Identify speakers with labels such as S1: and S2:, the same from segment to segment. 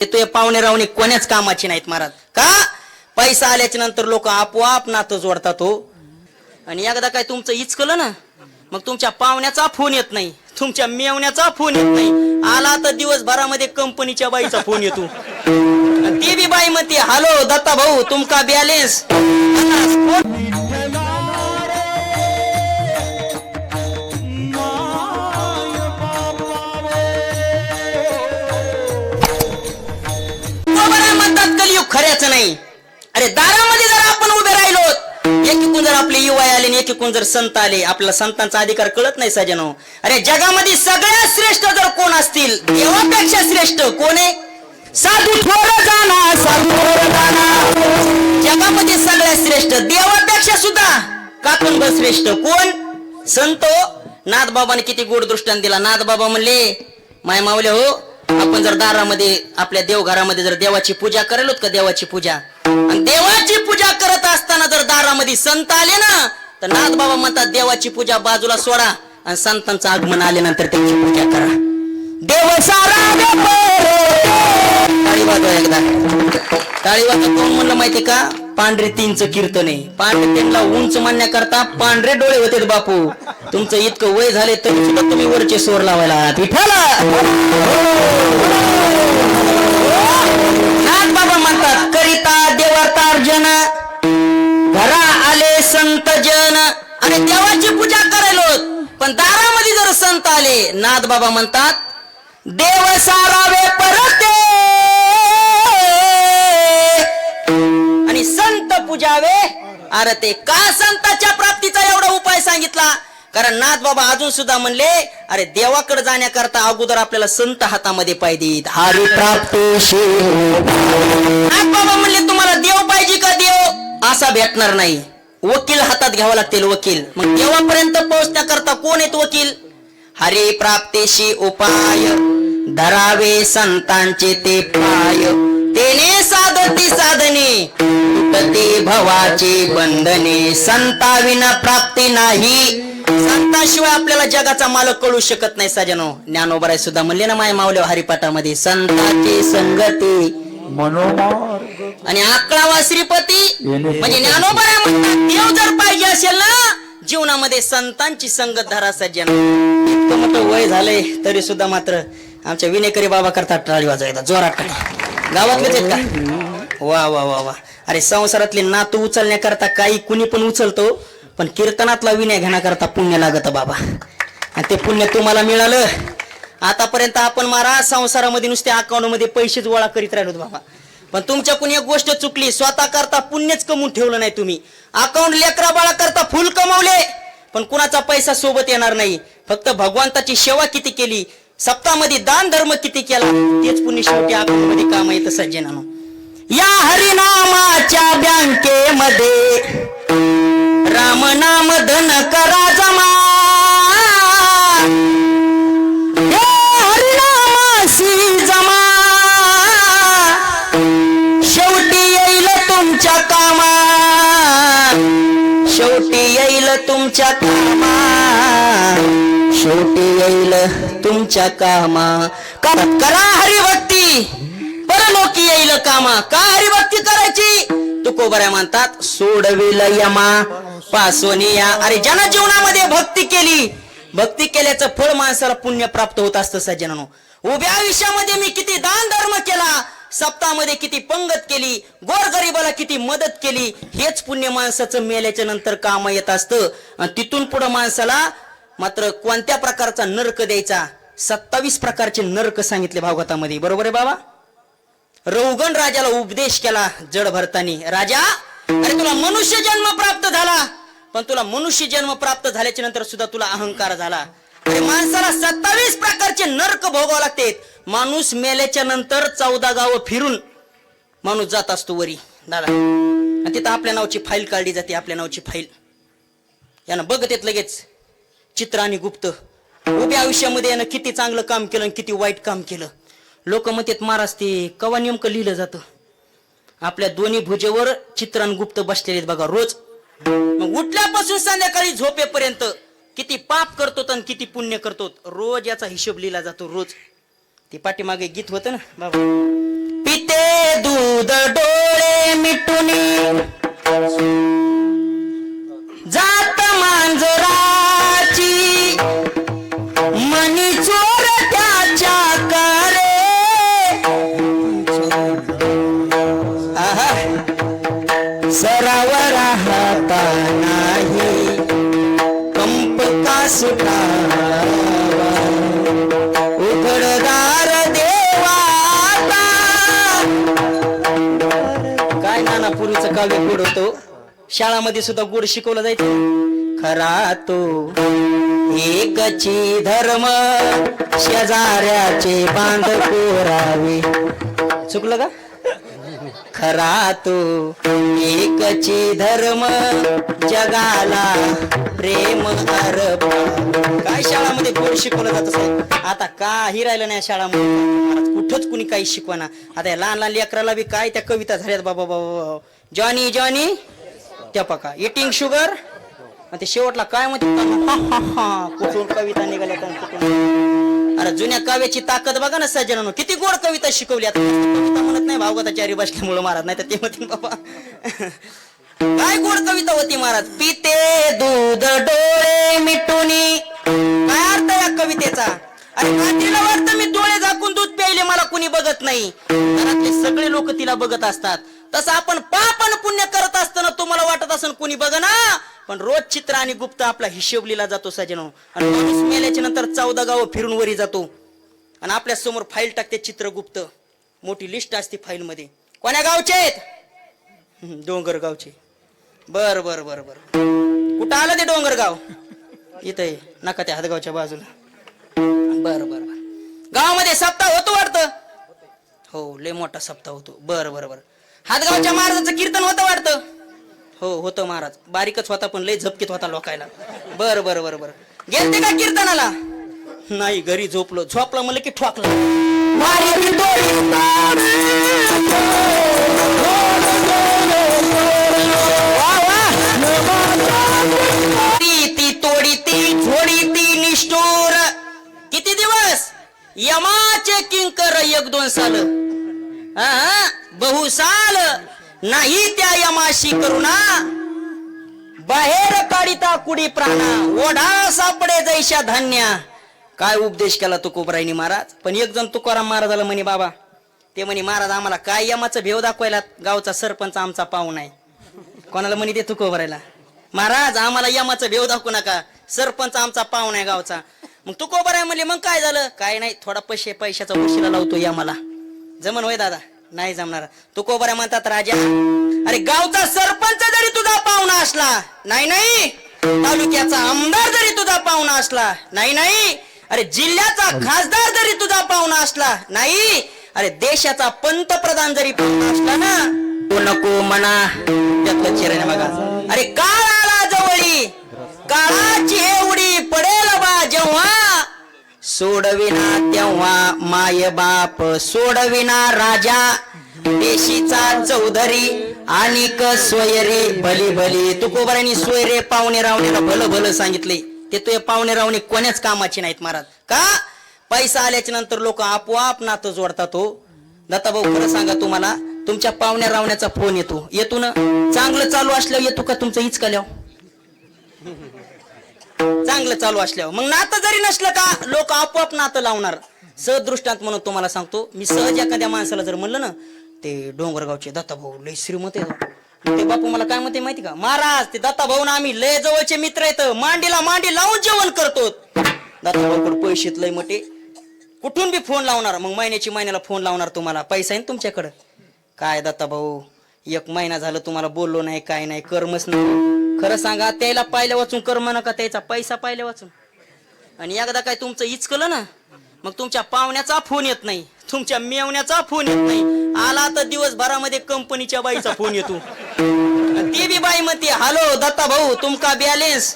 S1: ते तुझे पाहुणे रावणे कोण्याच कामाचे नाहीत महाराज. का? पैसा आल्याच्यानंतर लोक आपोआप नातं जोडतात हो. आणि एकदा काय तुमचं इचकलं ना मग तुमच्या पाहुण्याचा फोन येत नाही तुमच्या मेवण्याचा फोन येत नाही. आला तर दिवसभरामध्ये कंपनीच्या बाईचा फोन येतो. ती बी बाई म्हणते हॅलो दत्ता भाऊ तुमका बॅलेन्स नाही. अरे दारामध्ये जर आपण उभे राहिलो एकीकून जर आपले युवा आले आणि एकीकून जर संत आले आपला संतांचा अधिकार कळत नाही सजनो अरे जगामध्ये सगळ्यात श्रेष्ठ जर कोण असतील देवापेक्षा श्रेष्ठ कोण आहे? साधू थोर जाना साधू थोर जाना. जगामध्ये सगळ्यात श्रेष्ठ देवापेक्षा सुद्धा काकून श्रेष्ठ कोण? संतो हो. नाथ बाबाने किती गोड दृष्टांत दिला. नाथ बाबा म्हणले माय मावले हो आपण जर दारामध्ये आपल्या देवघरामध्ये जर देवाची पूजा करेल का देवाची पूजा? आणि देवाची पूजा करत असताना जर दारामध्ये संत आले ना तर नाथ बाबा म्हणतात देवाची पूजा बाजूला सोडा. आणि संतांचं आगमन आल्यानंतर त्यांची पूजा करा. देव सारा देव टाळी वाजवा एकदा. टाळी वाजवा कोण म्हणलं माहिती का? पांढरे तीनच कीर्तन. आहे पांढरे तीनला उंच मानण्याकरता पांढरे डोळे होते बापू. तुमचं इतकं वय झाले तरी सुद्धा तुम्ही वरचे सोर लावायला आहात. विठाला नाथ बाबा म्हणतात करिता देवार्तार्जन घरा आले संत जन. आणि देवाची पूजा करायलो पण दारामध्ये जर संत आले नाथ बाबा म्हणतात देव सारावे परते. आणि संत पूजावे. अरे ते का संताच्या प्राप्तीचा एवढा उपाय सांगितला? कारण नाथ बाबा अजून सुद्धा म्हणले अरे देवाकडे जाण्याकरता अगोदर आपल्याला संत हातामध्ये पाहिजे हरी प्राप्ती नाथ बाबा म्हणले तुम्हाला देव पाहिजे का देव? असा भेटणार नाही. वकील हातात घ्यावा लागतील वकील. मग देवापर्यंत पोहोचण्याकरता कोण आहेत वकील? हरी प्राप्तीशी उपाय. धरावे संतांचे ते पाय. तेने साधती साधने. तुटते भवाचे बंधने संताविना प्राप्ती नाही. संताशिवाय आपल्याला जगाचा मालक कळू शकत नाही सजनो. ज्ञानोबराय सुद्धा म्हणले ना माय मावल्या हरिपाठामध्ये संताची संगती.
S2: मनोमार्ग
S1: आणि अकरावा श्रीपती म्हणजे ज्ञानोबराय म्हणतात देव जर पाहिजे असेल ना जीवनामध्ये संतांची संगत धरा सज्जन इतकं मोठं वय झालंय तरी सुद्धा मात्र आमच्या विनेकरी बाबा करतात टाळी वाजवायला जोरात गावातलेच आहेत का? वा वा वा वा. अरे संसारातले नातू उचलण्याकरता काही कुणी पण उचलतो पण कीर्तनातला विनय घेण्याकरता पुण्य लागत बाबा. आणि ते पुण्य तुम्हाला मिळालं. आतापर्यंत आपण मारा संसारामध्ये नुसते अकाउंटमध्ये पैसेच गोळा करीत राहिलो बाबा. पण तुमच्याकडून एक गोष्ट चुकली स्वतः करता पुण्यच कमवून ठेवलं नाही तुम्ही. अकाउंट लेकरा बाळा करता फुल कमवले पण कुणाचा पैसा सोबत येणार नाही. फक्त भगवंताची सेवा किती केली सप्तामध्ये दान धर्म किती केला तेच पुण्य शेवटी अकाउंटमध्ये काम येतं सज्जनानो. या हरिनामाच्या बँकेमध्ये. राम नाम धन करा जमा. हे हरिनामासी जमा. शेवटी येईल तुमच्या कामा शेवटी येईल तुमच्या कामा शेवटी येईल तुमच्या कामा करा करा हरिभक्ती. कामा. का हरिभक्ती करायची? तुकोबऱ्या म्हणतात सोडविल यमा पासोनिया अरे ज्यांना जीवनामध्ये भक्ती केली भक्ती केल्याचं फळ माणसाला पुण्य प्राप्त होत असतं सज्जनानो. उभ्या आयुष्यामध्ये मी किती दान धर्म केला सप्तामध्ये किती पंगत केली गोरगरीबाला किती मदत केली हेच पुण्य माणसाचं मेल्याच्या नंतर काम येत असतं. आणि तिथून पुढे माणसाला मात्र कोणत्या प्रकारचा नर्क द्यायचा? सत्तावीस प्रकारचे नर्क सांगितले भागवतामध्ये. बरोबर आहे बाबा? रौगण राजाला उपदेश केला जड भरतानी. राजा अरे तुला मनुष्य जन्म प्राप्त झाला. पण तुला मनुष्य जन्म प्राप्त झाल्याच्यानंतर सुद्धा तुला अहंकार झाला. अरे माणसाला सत्तावीस प्रकारचे नरक भोगावे लागते. माणूस मेल्याच्या नंतर चौदा गाव फिरून माणूस जात असतो वरी. दादा आणि तिथं आपल्या नावची फाईल काढली जाते आपल्या नावची फाईल. यानं बघत येत लगेच. चित्र आणि गुप्त. उभ्या आयुष्यामध्ये यानं किती चांगलं काम केलं आणि किती वाईट काम केलं. लोकमतेत महाराज ते कवा नेमकं लिहिलं जात? आपल्या दोन्ही भुजेवर चित्रण गुप्त बसलेले बघा रोज. मग उठल्यापासून संध्याकाळी झोपेपर्यंत किती पाप करतो आणि किती पुण्य करतो रोज याचा हिशोब लिहिला जातो रोज. ते पाठीमागे गीत होत ना बाबा. पिते दूध डोळे मिटून गावी काव्य गोड होतो शाळामध्ये सुद्धा गोड शिकवलं जायचं. खरा तो एकची धर्म शेजाऱ्याचे बांध कोरावे. चुकलं का? खरा तो एकची धर्म जगाला प्रेम अर्प काय शाळामध्ये गोड शिकवलं जात असेल आता काही राहिलं नाही शाळामध्ये. कुठंच कुणी काही शिकवाना. आता लहान लहान लेकराला बी काय त्या कविता झाल्यात बाबा बाबा. जॉनी जॉनी त्या पका. इटिंग शुगर आणि ते शेवटला काय म्हणते? कुठून कविता निघाल्या अरे जुन्या काव्याची ताकद बघा ना सज्जनानो. किती गोड कविता शिकवली आता. कविता म्हणत नाही भावगताचारी बसल्यामुळे महाराज नाही तर ते म्हणतील बाबा. काय गोड कविता होती महाराज? पिते दूध डोळे मिटुनी. काय अर्थ या कवितेचा? अरे तिला वाटतं मी डोळे झाकून दूध प्यायले मला कुणी बघत नाही. घरातले सगळे लोक तिला बघत असतात. तसं आपण पाप आणि पुण्य करत असताना तुम्हाला वाटत असेल कुणी बघ ना पण रोज चित्र आणि गुप्त आपला हिशोब लिहिला जातो सजनो आणि माणूस मेल्याच्या नंतर चौदा गाव फिरून वरी जातो. आणि आपल्यासमोर फाईल टाकते चित्रगुप्त मोठी लिस्ट असते फाईल मध्ये. कोण्या गावचे आहेत? डोंगर गावचे. बर बर बर बर. कुठं आलं ते डोंगर गाव? इथं आहे. नका त्या हातगावच्या बाजूला. बर बर बर. गावामध्ये सप्ताह होतो वाटतं? हो लय मोठा सप्ताह होतो. बर बर बर. हातगावच्या महाराजाचं कीर्तन होतं वाटतं? हो होतं महाराज. बारीकच होता पण लय झपकीत होता लोकायला. बर बर बर बर. गेलते का कीर्तनाला? नाही घरी झोपलो. झोपलं म्हणलं की ठोकलं. ती तोडी ती झोडी ती निष्ठुर. किती दिवस? यमाचे किंकर एक दोन साल. हा, बहु साल नाही त्या यमाशी करुणा. बाहेर काढिता कुडी प्राणा. ओढा सापडे जैशा धान्य. काय उपदेश केला तुकोबराईनी महाराज? पण एक जण तुकाराम महाराजाला म्हणे बाबा ते म्हणे महाराज आम्हाला काय यमाचं भेव दाखवायला गावचा सरपंच आमचा पाहू नाही. कोणाला म्हणे ते तुकोबरायला महाराज आम्हाला यमाचं भेव दाखवू नका. सरपंच आमचा पाहुणा आहे गावचा. मग तुकोबराय म्हणले मग काय झालं? काय नाही थोडा पैसे पैशाचा उशिरा लावतो यमाला. जमन होय दादा? नाही जमणार. तुकोबऱ्या म्हणतात राजा. अरे गावचा सरपंच जरी तुझा पाहुणा असला नाही नाही. तालुक्याचा आमदार जरी तुझा पाहुणा असला नाही नाही. अरे जिल्ह्याचा खासदार जरी तुझा पाहुणा असला नाही. अरे देशाचा पंतप्रधान जरी पाहुणा असला ना तो नको म्हणा. त्यातलं चिरण बघा. अरे काळ आला जवळी काळाची एवढी पडेल बा जेव्हा सोडविना तेव्हा माय बाप सोडविना राजा देशीचा चौधरी आणि क सोयरे भले भली. तुकोबरांनी सोयरे पाहुणे रावणेला भलं भलं सांगितले. ते तुझे पाहुणे रावणे कोण्याच कामाचे नाहीत महाराज. का? पैसा आल्याच्यानंतर लोक आपोआप नातं जोडतात हो. दत्ताभाऊ खरं सांगा तुम्हाला तुमच्या पाहुण्या रावण्याचा फोन येतो. येतो ना? चांगलं चालू असल्यावर येतो का तुमचं हीच कल्याव चांगलं चालू असल्यावर. मग नातं जरी नसलं का लोक आपोआप नातं लावणार. सहदृष्टांत म्हणून तुम्हाला सांगतो मी सहज एखाद्या माणसाला जर म्हणलं ना ते डोंगरगावचे दत्ताभाऊ लय श्रीमत आहे ते बापू मला काय म्हणते माहिती का? महाराज ते दत्ताभाऊ ना आम्ही लय जवळचे मित्र आहेत. मांडीला मांडी लावून जेवण करतो. दत्ताभाऊकडे पैसे लय मोठे. कुठून बी फोन लावणार? मग महिन्याची महिन्याला फोन लावणार तुम्हाला. पैसा आहे ना तुमच्याकडं? काय दत्ताभाऊ एक महिना झालं तुम्हाला बोललो नाही काय नाही कर्मच नाही. खरं सांगा त्याला पाहिल्या वाचून कर्म नका त्याचा पैसा पाहिल्या वाचून. आणि एकदा काय तुमचं इचकलं ना मग तुमच्या पाहुण्याचा फोन येत नाही तुमच्या मेवण्याचा फोन येत नाही. आला तर दिवसभरामध्ये कंपनीच्या बाईचा फोन येतो. ती बी बाई म्हणते हॅलो दत्ता भाऊ तुमका बॅलेन्स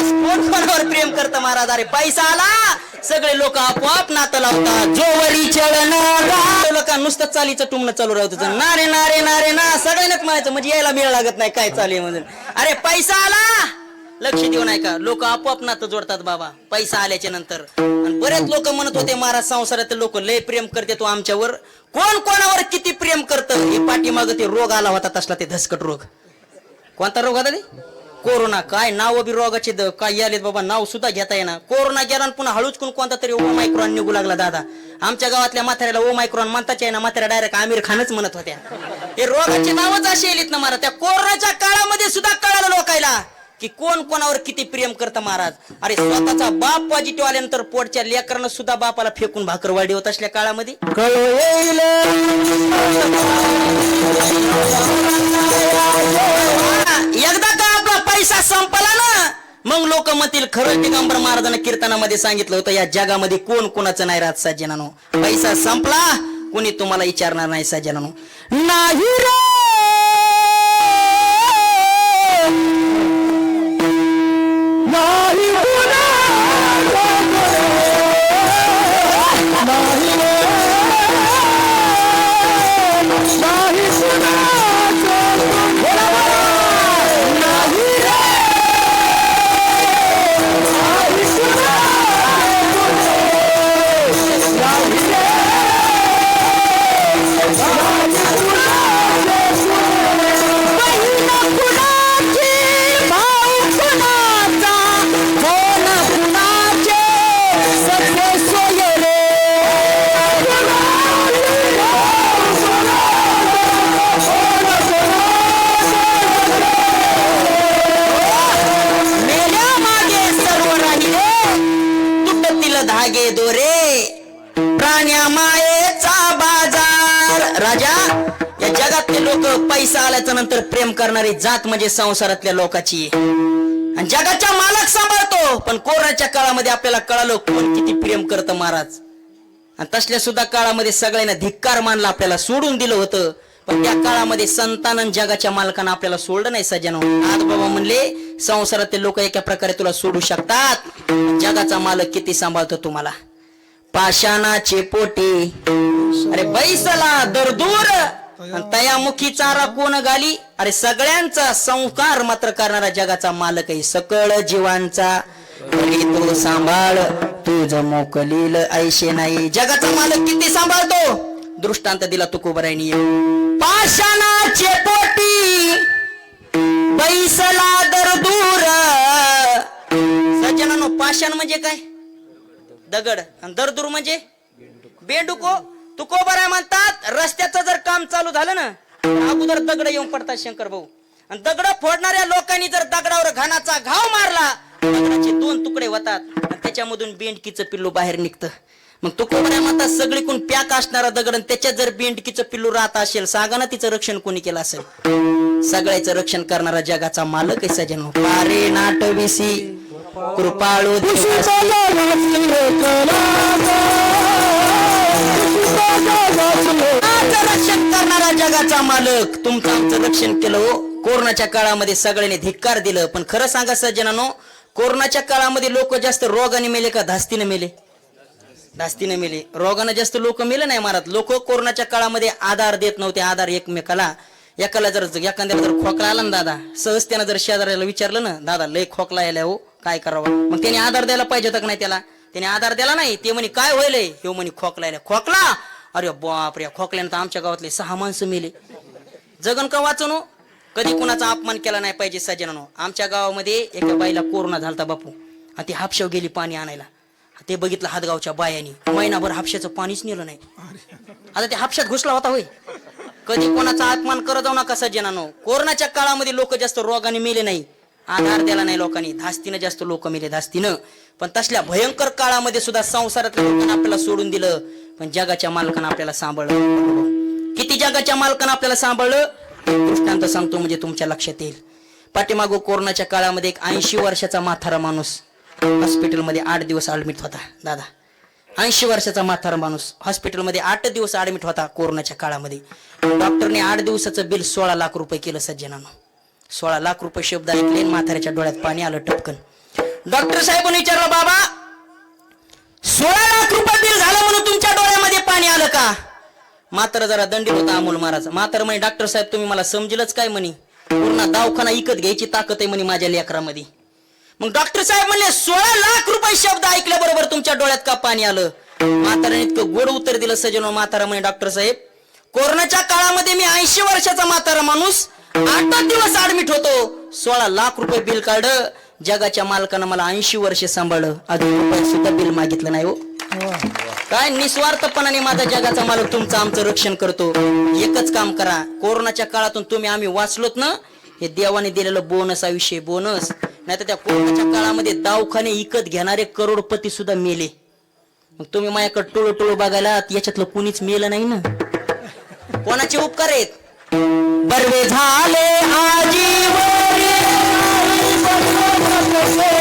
S1: कोण कोणावर प्रेम करत महाराज. अरे पैसा आला. सगळे लोक आपोआप नातं लावतात. जोवरी चलन लोक नुसतं चालीचं टुमणं चालू राहत. होतं. नारे नारे नारे ना. सगळ्यांनाच म्हणायचं म्हणजे यायला मिळ लागत नाही काय चालू आहे म्हणून. अरे पैसा आला. लक्ष देऊ नाही का लोक आपोआप नातं जोडतात बाबा. पैसा आल्याच्यानंतर. आणि बरेच लोक म्हणत होते महाराज संसारात लोक लय प्रेम करते तो आमच्यावर. कोण कोणावर किती प्रेम करत? हे पाठीमाग ते रोग आला होता तसला ते धसकट रोग. कोणता रोग होता ते? कोरोना काय नाव बी रोगाचे द- काय आलेत बाबा नाव सुद्धा घेता येणार कोरोना गेला पुन्हा हळूच कोण कोणता तरी ओ मायक्रॉन निघू लागला दादा. आमच्या गावातल्या म्हाताऱ्याला ओ मायक्रॉन म्हणताच आहे ना म्हाताऱ्या डायरेक्ट आमिर खानच म्हणत होत्या. हे रोगाचे नावच असे येलीत ना मला त्या कोरोनाच्या काळामध्ये सुद्धा कळालं लोकायला की कोण कोणावर किती प्रेम करतं महाराज. अरे स्वतःचा बाप पॉझिटिव्ह आल्यानंतर पोटच्या लेकरानं सुद्धा बापाला फेकून भाकर वाढी होत असल्या काळामध्ये? एकदा पैसा संपला ना मग लोक म्हणतील खरं दिगंबर महाराजांना कीर्तनामध्ये सांगितलं होतं या जगामध्ये कोण कोणाचं नाही राहत सज्जनानो. पैसा संपला कोणी तुम्हाला विचारणार नाही सज्जनानो.
S2: नाही
S1: पैसा आल्याच्यानंतर प्रेम करणारी जात म्हणजे संसारातल्या लोकाची. आणि जगाच्या मालक सांभाळतो पण कोरोनाच्या काळामध्ये आपल्याला कळालो कोण किती प्रेम करतं महाराज. आणि तसल्या सुद्धा काळामध्ये सगळ्यांना धिक्कार मानला आपल्याला सोडून दिलं होतं. पण त्या काळामध्ये संतान जगाच्या मालकानं आपल्याला सोडलं नाही सज्जन. आज बाबा म्हणले संसारातील लोक एका प्रकारे तुला सोडू शकतात. जगाचा मालक किती सांभाळतो तुम्हाला? पाषाणाचे पोटे. अरे बैसला दरदूर. आणि तयामुखी चारा कोण गाली? अरे सगळ्यांचा संस्कार मात्र करणारा जगाचा मालक आहे सकळ जीवांचा. तू सांभाळ तुझ मोकलील ऐशे नाही. जगाचा मालक किती सांभाळतो? दृष्टांत दिला तू तुकोबरायनी पाषाणाचे पोटी बैसला दरदूर सज्जनानो पाषाण म्हणजे काय? दगड. आणि दरदूर म्हणजे? बेडुको. तुकोबराय म्हणतात रस्त्याचं जर काम चालू झालं ना अगोदर दगड येऊन पडतात शंकर भाऊ. आणि दगड फोडणाऱ्या लोकांनी जर दगडावर घाणाचा घाव मारला दगडाचे दोन तुकडे होतात. आणि त्याच्यामधून बेंडकीचं पिल्लू बाहेर निघतं. मग तुकोबराय म्हणतात सगळीकडून पॅक असणारा दगड आणि त्याच्यात जर बेंडकीचं पिल्लू राहत असेल सांगा ना तिचं रक्षण कोणी केलं असेल. सगळ्याचं रक्षण करणारा जगाचा मालक आहे सजन पारे नाटविसी कृपाळू रक्षण करणारा जगाचा मालक. तुमचं आमचं रक्षण केलं हो. कोरोनाच्या काळामध्ये सगळ्यांनी धिक्कार दिलं. पण खरं सांगा सज्जनानो कोरोनाच्या काळामध्ये लोक जास्त रोगाने मेले का धास्तीने मेले? धास्तीने मेले. रोगानं जास्त लोक मेले नाही महाराज लोक कोरोनाच्या काळामध्ये आधार देत नव्हते आधार एकमेकाला. एकाला जर एखाद्याला जर खोकला आला ना दादा सहज त्यानं जर शेजाऱ्याला विचारलं ना दादा लय खोकला यायला हो काय करावं? मग त्याने आधार द्यायला पाहिजे होता का नाही त्याला? त्याने आधार दिला नाही. ते म्हणे काय होईल हे म्हणे खोकला यायला खोकला? अरे बापरे खोकल्यानं तर आमच्या गावातले सहा माणसं मेले. जगन का वाचनो हो? कधी कुणाचा अपमान केला नाही पाहिजे सज्जनानो. आमच्या गावामध्ये एका बाईला कोरोना झालता बापू. आणि ती हापशाव गेली पाणी आणायला. ते बघितलं हातगावच्या बायाने. महिनाभर हापशाचं पाणीच नेलं नाही. आता ते हापशात घुसला होता होय. कधी कोणाचा अपमान करत जाऊ नका सज्जनानो. कोरोनाच्या काळामध्ये लोक जास्त रोगाने मेले नाही. आधार दिला नाही लोकांनी. धास्तीनं जास्त लोक मेले धास्तीनं. पण तसल्या भयंकर काळामध्ये सुद्धा संसारातल्या लोकांना आपल्याला सोडून दिलं. पण जगाच्या मालकानं आपल्याला सांभाळलं. किती जगाच्या मालकानं आपल्याला सांभाळलं? दृष्टांत सांगतो म्हणजे तुमच्या लक्षात येईल. पाठीमागो कोरोनाच्या काळामध्ये एक ऐंशी वर्षाचा म्हातारा माणूस हॉस्पिटलमध्ये आठ दिवस ऍडमिट होता दादा. ऐंशी वर्षाचा म्हातारा माणूस हॉस्पिटलमध्ये आठ दिवस ऍडमिट होता कोरोनाच्या काळामध्ये. डॉक्टरने आठ दिवसाचं बिल सोळा लाख रुपये केलं सज्जनानं. सोळा लाख रुपये शब्द ऐकले म्हाताऱ्याच्या डोळ्यात पाणी आलं टपकन. डॉक्टर साहेबांनी विचारलं बाबा सोळा लाख रुपये बिल झालं म्हणून तुमच्या डोळ्यामध्ये पाणी आलं का? मात्र जरा दंडी होता अमोल महाराज. मात्र म्हणे डॉक्टर साहेब तुम्ही मला समजेलच काय म्हणे? पूर्ण दवाखाना इकत घ्यायची ताकद आहे म्हणे माझ्या लेकरामध्ये. मग डॉक्टर साहेब म्हणले सोळा लाख रुपये शब्द ऐकल्याबरोबर तुमच्या डोळ्यात का पाणी आलं? म्हाताराने इतकं गोड उत्तर दिलं सजन म्हातारा म्हणे डॉक्टर साहेब कोरोनाच्या काळामध्ये मी ऐंशी वर्षाचा म्हातारा माणूस आठ दिवस ऍडमिट होतो. सोळा लाख रुपये बिल काढ जगाच्या मालकानं मला ऐंशी वर्षे सांभाळलं. अजून रुपये सुद्धा बिल मागितलं नाही हो. काय निस्वार्थपणाने माझा जगाचा मालक तुमचं आमचं रक्षण करतो. एकच काम करा. कोरोनाच्या काळातून तुम्ही आम्ही वाचलोत ना हे देवाने दिलेलं बोनस आयुष्य बोनस नाही तर त्या कोरोनाच्या काळामध्ये दवाखाने इकत घेणारे करोडपती सुद्धा मेले. मग तुम्ही माझ्याकडे टोळ टोळ बघायला याच्यातलं कुणीच मेलं नाही ना. कोणाचे उपकार आहेत? बरवे झाले आजी Yes.